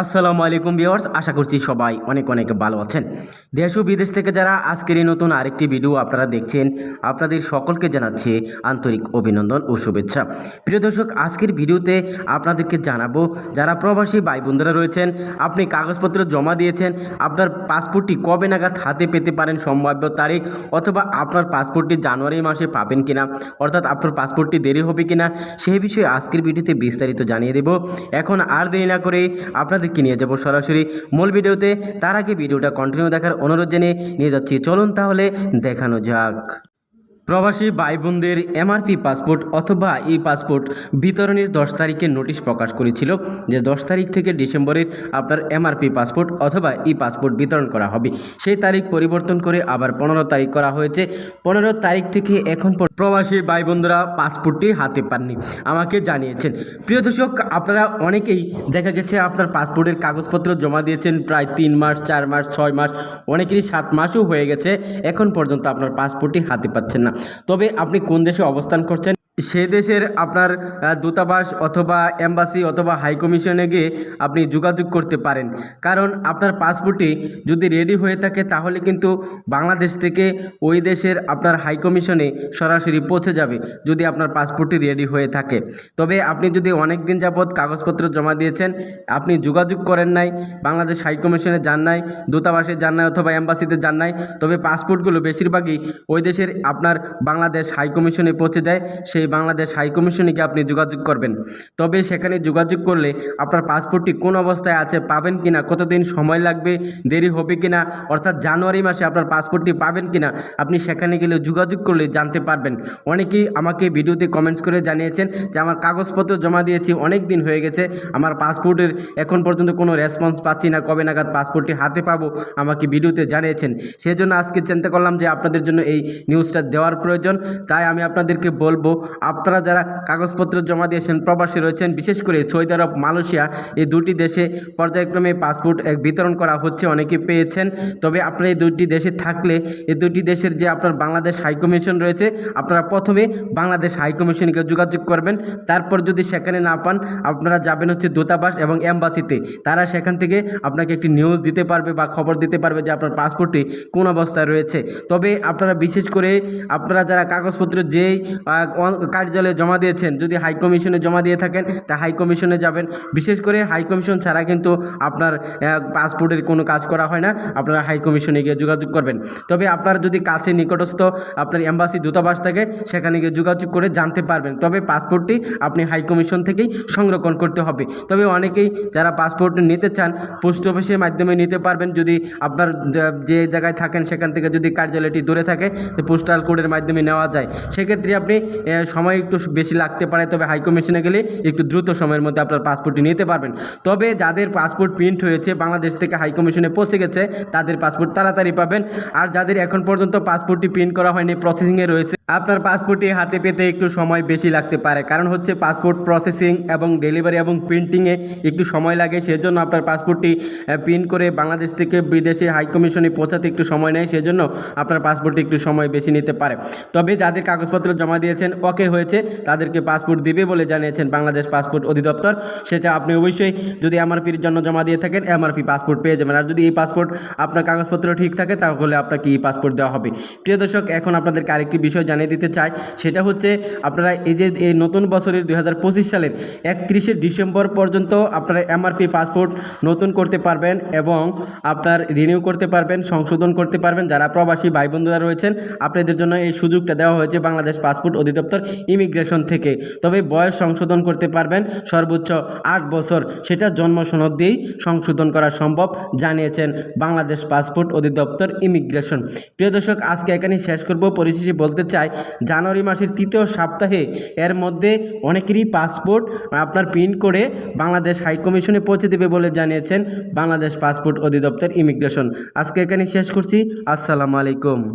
আসসালামু আলাইকুম ভিউয়ার্স, আশা করছি সবাই অনেক অনেক ভালো আছেন। দেশ ও বিদেশ থেকে যারা আজকের এই নতুন আরেকটি ভিডিও আপনারা দেখছেন, আপনাদের সকলকে জানাচ্ছি আন্তরিক অভিনন্দন ও শুভেচ্ছা। প্রিয় দর্শক, আজকের ভিডিওতে আপনাদেরকে জানাব, যারা প্রবাসী ভাই বোনরা রয়েছেন, আপনি কাগজপত্র জমা দিয়েছেন, আপনার পাসপোর্টটি কবে নাগাদ হাতে পেতে পারেন সম্ভাব্য তারিখ, অথবা আপনার পাসপোর্টটি জানুয়ারি মাসে পাবেন কিনা, অর্থাৎ আপনার পাসপোর্টটি দেরি হবে কিনা, সেই বিষয়ে আজকের ভিডিওতে বিস্তারিত জানিয়ে দেব। এখন আর দেরি না করে আপনাদেরকে নিয়ে যাব সরাসরি মূল ভিডিওতে। তার আগে ভিডিওটা কন্টিনিউ দেখার অনুরোধ জেনে নিয়ে যাচ্ছি। চলুন তাহলে দেখানো যাক। প্রবাসী ভাই বোনদের এমআরপি পাসপোর্ট অথবা ই পাসপোর্ট বিতরণের দশ তারিখে নোটিশ প্রকাশ করেছিল যে দশ তারিখ থেকে ডিসেম্বরের আপনার এমআরপি পাসপোর্ট অথবা ই পাসপোর্ট বিতরণ করা হবে। সেই তারিখ পরিবর্তন করে আবার পনেরো তারিখ করা হয়েছে। পনেরো তারিখ থেকে এখন প্রবাসী ভাই বোনরা পাসপোর্টটি হাতে পাননি। আমাকে জানিয়েছেন। প্রিয় দর্শক, আপনারা অনেকেই দেখা গেছে আপনার পাসপোর্টের কাগজপত্র জমা দিয়েছেন প্রায় তিন মাস, চার মাস, ছয় মাস, অনেকেরই সাত মাসও হয়ে গেছে। এখন পর্যন্ত আপনার পাসপোর্টটি হাতে পাচ্ছেন না। তবে আপনি কোন দেশে অবস্থান করছেন সে দেশের আপনার দূতাবাস অথবা এম্বাসি অথবা হাই কমিশনে গিয়ে আপনি যোগাযোগ করতে পারেন। কারণ আপনার পাসপোর্টটি যদি রেডি হয়ে থাকে, তাহলে কিন্তু বাংলাদেশ থেকে ওই দেশের আপনার হাই কমিশনে সরাসরি পৌঁছে যাবে, যদি আপনার পাসপোর্টটি রেডি হয়ে থাকে। তবে আপনি যদি অনেক দিন যাবৎ কাগজপত্র জমা দিয়েছেন, আপনি যোগাযোগ করেন নাই, বাংলাদেশ হাই কমিশনে যান নাই, দূতাবাসে যান নাই অথবা এম্বাসিতে যান নাই, তবে পাসপোর্টগুলো বেশিরভাগই ওই দেশের আপনার বাংলাদেশ হাই কমিশনে পৌঁছে যায়, সেই বাংলাদেশ হাই কমিশনে গিয়ে আপনি যোগাযোগ করবেন। তবে সেখানে যোগাযোগ করলে আপনার পাসপোর্টটি কোন অবস্থায় আছে, পাবেন কিনা, কতদিন সময় লাগবে, দেরি হবে কিনা, অর্থাৎ জানুয়ারি মাসে আপনার পাসপোর্টটি পাবেন কিনা, আপনি সেখানে গেলে যোগাযোগ করলে জানতে পারবেন। অনেকেই আমাকে ভিডিওতে কমেন্টস করে জানিয়েছেন যে, আমার কাগজপত্র জমা দিয়েছি, অনেক দিন হয়ে গেছে, আমার পাসপোর্টের এখন পর্যন্ত কোনো রেসপন্স পাচ্ছি না, কবে নাগাদ পাসপোর্টটি হাতে পাবো আমাকে ভিডিওতে জানিয়েছেন। সেজন্য আজকে চিন্তা করলাম যে, আপনাদের জন্য এই নিউজটা দেওয়ার প্রয়োজন। তাই আমি আপনাদেরকে বলব আপনারা যারা কাগজপত্র জমা দিয়েছেন, প্রবাসী রয়েছেন, বিশেষ করে সৌদি আরব, মালয়েশিয়া, এই দুটি দেশে পর্যায়ক্রমে পাসপোর্ট বিতরণ করা হচ্ছে, অনেকে পেয়েছেন। তবে আপনারা এই দুটি দেশে থাকলে, এই দুটি দেশের যে আপনার বাংলাদেশ হাইকমিশন রয়েছে, আপনারা প্রথমে বাংলাদেশ হাইকমিশনকে যোগাযোগ করবেন। তারপর যদি সেখানে না পান, আপনারা যাবেন হচ্ছে দূতাবাস এবং এম্বাসিতে। তারা সেখান থেকে আপনাকে একটি নিউজ দিতে পারবে বা খবর দিতে পারবে যে আপনার পাসপোর্টটি কোন অবস্থায় রয়েছে। তবে আপনারা বিশেষ করে, আপনারা যারা কাগজপত্র যেই কার্যালয়ে জমা দিয়েছেন। যদি হাই কমিশনে জমা দিয়ে থাকেন, তা হাই কমিশনে যাবেন। বিশেষ করে হাই কমিশন ছাড়া কিন্তু আপনার পাসপোর্টের কোনো কাজ করা হয় না। আপনারা হাই কমিশনে গিয়ে যোগাযোগ করবেন। তবে আপনার যদি কাছে নিকটস্থ আপনার এম্বাসি দূতাবাস থাকে, সেখানে গিয়ে যোগাযোগ করে জানতে পারবেন। তবে পাসপোর্টটি আপনি হাই কমিশন থেকেই সংরক্ষণ করতে হবে। তবে অনেকেই যারা পাসপোর্ট নিতে চান, পোস্ট অফিসের মাধ্যমে নিতে পারবেন। যদি আপনার যা- জায়গায় থাকেন, সেখান থেকে যদি কার্যালয়টি দূরে থাকে পোস্টাল কোডের মাধ্যমে নেওয়া যায়। সেক্ষেত্রে আপনি সময় একটু বেশি লাগতে পারে, তবে হাইকমিশনে গেলে একটু দ্রুত সময়ের মধ্যে আপনার পাসপোর্টটি নিতে পারবেন। তবে যাদের পাসপোর্ট প্রিন্ট হয়েছে, বাংলাদেশ থেকে হাইকমিশনে পৌঁছে গেছে, তাদের পাসপোর্ট তাড়াতাড়ি পাবেন। আর যাদের এখন পর্যন্ত পাসপোর্টটি প্রিন্ট করা হয়নি প্রসেসিংয়ে রয়েছে। আপনার পাসপোর্টটি হাতে পেতে একটু সময় বেশি লাগতে পারে। কারণ হচ্ছে পাসপোর্ট প্রসেসিং এবং ডেলিভারি এবং প্রিন্টিংয়ে একটু সময় লাগে। সেজন্য আপনার পাসপোর্টটি প্রিন্ট করে বাংলাদেশ থেকে বিদেশে হাই কমিশনে পৌঁছাতে একটু সময় নেয়। সেজন্য আপনার পাসপোর্টটি একটু সময় বেশি নিতে পারে। তবে যাদের কাগজপত্র জমা দিয়েছেন, ওকে হয়েছে, তাদেরকে পাসপোর্ট দিবে বলে জানিয়েছেন বাংলাদেশ পাসপোর্ট অধিদপ্তর। সেটা আপনি অবশ্যই যদি এমআরপির জন্য জমা দিয়ে থাকেন, এমআরপি পাসপোর্ট পেয়ে যাবেন। আর যদি এই পাসপোর্ট আপনার কাগজপত্র ঠিক থাকে, তাহলে আপনাকে এই পাসপোর্ট দেওয়া হবে। প্রিয় দর্শক, এখন আপনাদেরকে আরেকটি বিষয় জানিয়ে দিতে চাই। সেটা হচ্ছে আপনারা এই যে, এই নতুন বছরের দুই হাজার পঁচিশ সালের একত্রিশে ডিসেম্বর পর্যন্ত আপনারা এমআরপি পাসপোর্ট নতুন করতে পারবেন এবং আপনার রিনিউ করতে পারবেন, সংশোধন করতে পারবেন। যারা প্রবাসী ভাই বন্ধুরা রয়েছেন, আপনাদের জন্য এই সুযোগটা দেওয়া হয়েছে বাংলাদেশ পাসপোর্ট অধিদপ্তর ইমিগ্রেশন থেকে। তবে বয়স সংশোধন করতে পারবেন, সর্বোচ্চ আট বছর। সেটা জন্ম সনদ দিয়েই সংশোধন করা সম্ভব, জানিয়েছেন বাংলাদেশ পাসপোর্ট অধিদপ্তর ইমিগ্রেশন। প্রিয় দর্শক, আজকে এখানে শেষ করব। পরিশেষে বলতে চাই জানুয়ারি মাসের তৃতীয় সপ্তাহে এর মধ্যে অনেকেরই পাসপোর্ট আপনার প্রিন্ট করে বাংলাদেশ হাইকমিশনে পৌঁছে দেবে বলে জানিয়েছেন বাংলাদেশ পাসপোর্ট অধিদপ্তর ইমিগ্রেশন। আজকে এখানে শেষ করছি। আসসালামু আলাইকুম।